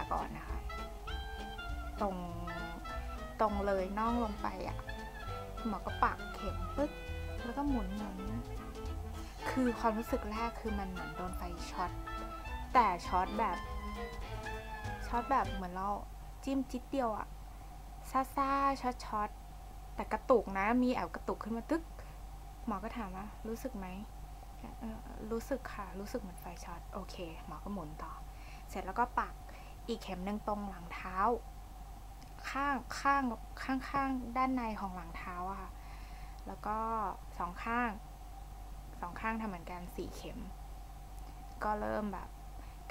าก่อนนะคะ ตรงตรงเลยน่องลงไปอะ่ะหมอก็ปักเข็มปึ๊บแล้วก็หมุนหมุนคือความรู้สึกแรกคือมันเหมือนโดนไฟช็อตแต่ช็อตแบบช็อตแบบเหมือนเราจิ้มจิ้ดเดียวอะซาซาช็อตช็อตแต่กระตุกนะมีแอบกระตุกขึ้นมาตึกหมอก็ถามว่ารู้สึกไหมรู้สึกค่ะ รู้สึกเหมือนไฟช็อตโอเค หมอก็หมุนต่อ เสร็จแล้วก็ปัก อีกเข็มหนึ่งตรงหลังเท้า ข้างข้างข้างข้างด้านในของหลังเท้าอะค่ะ แล้วก็สองข้างสองข้างทำเหมือนกันสี่เข็ม ก็เริ่มแบบ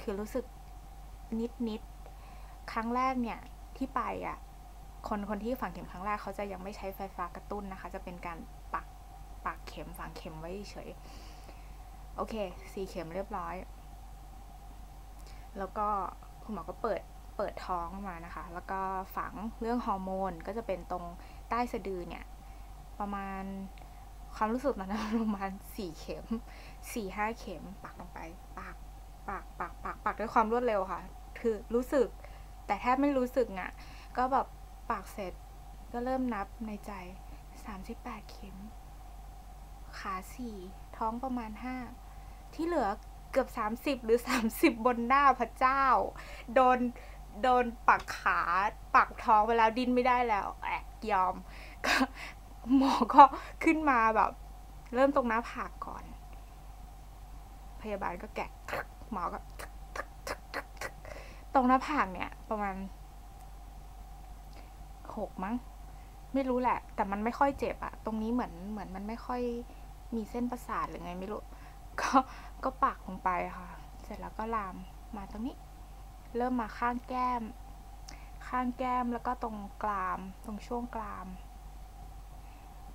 คือรู้สึกนิดนิดครั้งแรกเนี่ยที่ไปอะ่ะคนคนที่ฝังเข็มครั้งแรกเขาจะยังไม่ใช้ไฟฟ้ากระตุ้นนะคะ จะเป็นการปักปักเข็มฝังเข็มไว้เฉยโอเคสี่เข็มเรียบร้อย แล้วก็ คุณหมอก็เปิดเปิดท้องมานะคะ แล้วก็ฝังเรื่องฮอร์โมนก็จะเป็นตรงใต้สะดือเนี่ย ประมาณความรู้สึกตอนนั้นประมาณสี่เข็มสี่ห้าเข็มปักลงไปปักปักปักปักปักด้วยความรวดเร็วค่ะ คือรู้สึกแต่แทบไม่รู้สึกอะ ก็แบบปักเสร็จก็เริ่มนับในใจสามสิบแปดเข็ม ขาสี่ท้องประมาณห้าที่เหลือ เกือบสามสิบหรือสามสิบบนหน้าพระเจ้า โดนโดนปักขาปักท้องไปแล้วดิ้นไม่ได้แล้วแอกยอมก็หมอก็ขึ้นมาแบบ เริ่มตรงหน้าผากก่อน พยาบาลก็แกะหมอก็ตรงหน้าผากเนี่ย ประมาณหกมั้ง ไม่รู้แหละ แต่มันไม่ค่อยเจ็บอะตรงนี้เหมือนเหมือนมันไม่ค่อยมีเส้นประสาทหรือไงไม่รู้ ก็ก็ปักลงไปค่ะ เสร็จแล้วก็ลามมาตรงนี้ เริ่มมาข้างแก้ม ข้างแก้มแล้วก็ตรงกราม ตรงช่วงกราม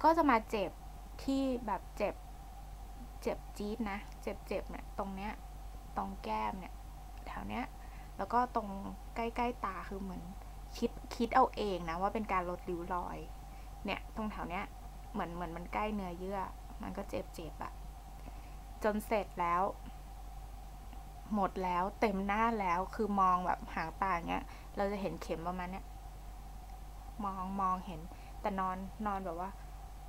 ก็จะมาเจ็บที่แบบเจ็บ เจ็บจี๊ดนะ เจ็บเจ็บเนี่ยตรงเนี้ย ตรงแก้มเนี่ยแถวเนี้ย แล้วก็ตรงใกล้ๆตาคือเหมือนคิดคิดเอาเองนะว่าเป็นการลดริ้วรอย เนี่ยตรงแถวเนี้ยเหมือนเหมือนมันใกล้เนื้อเยื่อ มันก็เจ็บเจ็บอะ จนเสร็จแล้ว หมดแล้วเต็มหน้าแล้วคือมองแบบหางตาเงี้ย เราจะเห็นเข็มประมาณเนี้ยมองมองเห็น แต่นอนนอนแบบว่า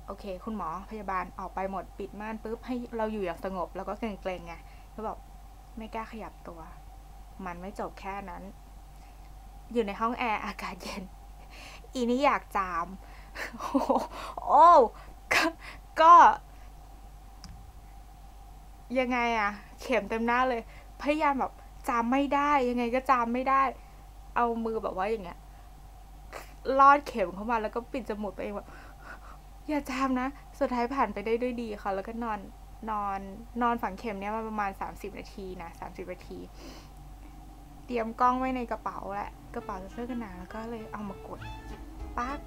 โอเค คุณหมอพยาบาลออกไปหมดปิดม่านปุ๊บให้เราอยู่อย่างสงบ แล้วก็เกรงๆไงแล้วแบบไม่กล้าขยับตัว มันไม่จบแค่นั้น อยู่ในห้องแอร์อากาศเย็น อีนี่อยากจาม โอ้ก็ ยังไงอะเข็มเต็มหน้าเลย พยายามแบบจามไม่ได้ ยังไงก็จามไม่ได้ เอามือแบบว่าอย่างเงี้ยลอดเข็มเข้ามาแล้วก็ปิดจมูกตัวเองแบบอย่าจามนะ สุดท้ายผ่านไปได้ด้วยดีค่ะ แล้วก็นอนนอนนอนฝังเข็มเนี้ยมาประมาณ 30 นาทีนะ30 นาที เตรียมกล้องไว้ในกระเป๋าแหละกระเป๋าเสื้อกันหนาวแล้วก็เลยเอามากดปั๊บ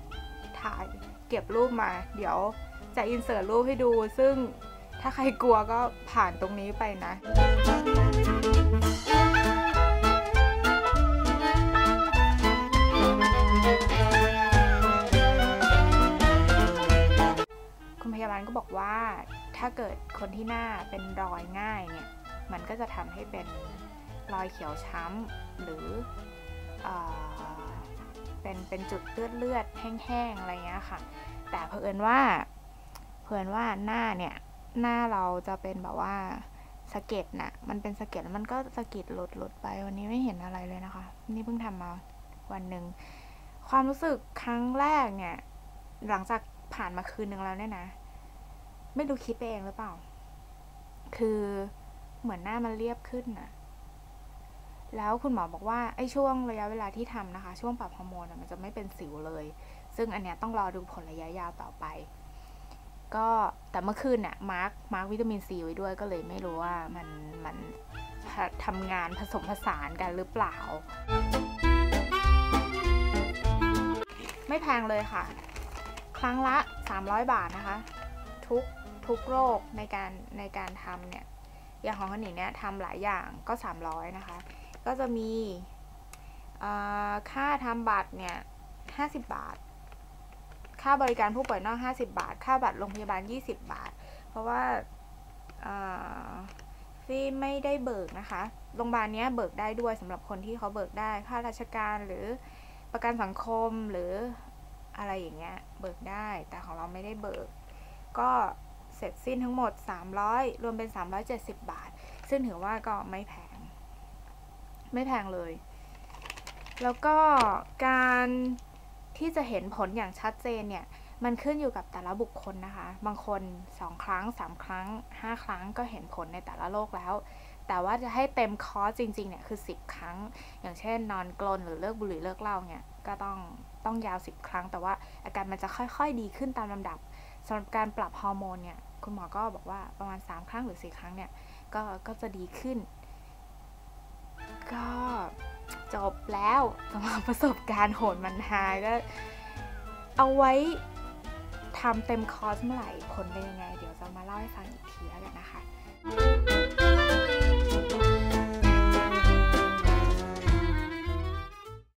ถ่ายเก็บรูปมา เดี๋ยวจะอินเสิร์ตรูปให้ดู ซึ่ง ถ้าใครกลัวก็ผ่านตรงนี้ไปนะคุณพยาบาลก็บอกว่าถ้าเกิดคนที่หน้าเป็นรอยง่ายเนี่ยมันก็จะทำให้เป็นรอยเขียวช้ำหรือเออเป็นเป็นจุดเลือดเลือดแห้งๆอะไรเงี้ยค่ะ แต่เผอิญว่าเผอิญว่าหน้าเนี่ย หน้าเราจะเป็นแบบว่าสะเก็ดนะมันเป็นสะเก็ดมันก็สะกิดหลุดหลุดไป วันนี้ไม่เห็นอะไรเลยนะคะ นี่เพิ่งทำมาวันหนึ่ง ความรู้สึกครั้งแรกเนี่ย หลังจากผ่านมาคืนหนึ่งแล้วเนี่ยนะ ไม่รู้คิดไปเองหรือเปล่า คือเหมือนหน้ามันเรียบขึ้นนะแล้วคุณหมอบอกว่าไอ้ช่วงระยะเวลาที่ทำนะคะ ช่วงปรับฮอร์โมนมันจะไม่เป็นสิวเลย ซึ่งอันเนี้ยต้องรอดูผลระยะยาวต่อไป ก็แต่เมื่อคืนน่ะมาร์กมาร์กวิตามินซีไว้ด้วยก็เลยไม่รู้ว่ามันมันทำงานผสมผสานกันหรือเปล่า ไม่แพงเลยค่ะ ครั้งละ 300 บาทนะคะ ทุกทุกโรคในการในการทำเนี่ย อย่างของขนิงเนี่ยทำหลายอย่างก็ 300 นะคะ ก็จะมีค่าทำบัตรเนี่ย 50 บาท ค่าบริการผู้ป่วยนอก 50 บาท ค่าบัตรโรงพยาบาล 20 บาท เพราะว่าฟี่ไม่ได้เบิกนะคะ โรงพยาบาลนี้เบิกได้ด้วยสำหรับคนที่เขาเบิกได้ ค่าราชการหรือประกันสังคมหรืออะไรอย่างเงี้ย เบิกได้ แต่ของเราไม่ได้เบิก ก็เสร็จสิ้นทั้งหมด 300 รวมเป็น 370 บาท ซึ่งถือว่าก็ไม่แพง ไม่แพงเลย แล้วก็การ ที่จะเห็นผลอย่างชัดเจนเนี่ยมันขึ้นอยู่กับแต่ละบุคคลนะคะ บางคน 2 ครั้ง 3 ครั้ง 5 ครั้งก็เห็นผลในแต่ละโรคแล้ว แต่ว่าจะให้เต็มคอร์สจริงๆเนี่ยคือ 10 ครั้ง อย่างเช่น นอนกลนหรือเลิกบุหรี่เลิกเหล้าเนี่ยก็ต้องต้องยาว 10 ครั้ง แต่ว่าอาการมันจะค่อยๆดีขึ้นตามลำดับสำหรับการปรับฮอร์โมนเนี่ยคุณหมอก็บอกว่าประมาณ 3 ครั้งหรือ 4 ครั้งเนี่ยก็ก็จะดีขึ้น ก็ จบแล้วสำหรับประสบการณ์โหนมันหาก็เอาไว้ทำเต็มคอร์สเมื่อไหร่ผลเป็นยังไง เดี๋ยวจะมาเล่าให้ฟังอีกทีแล้วกันนะคะ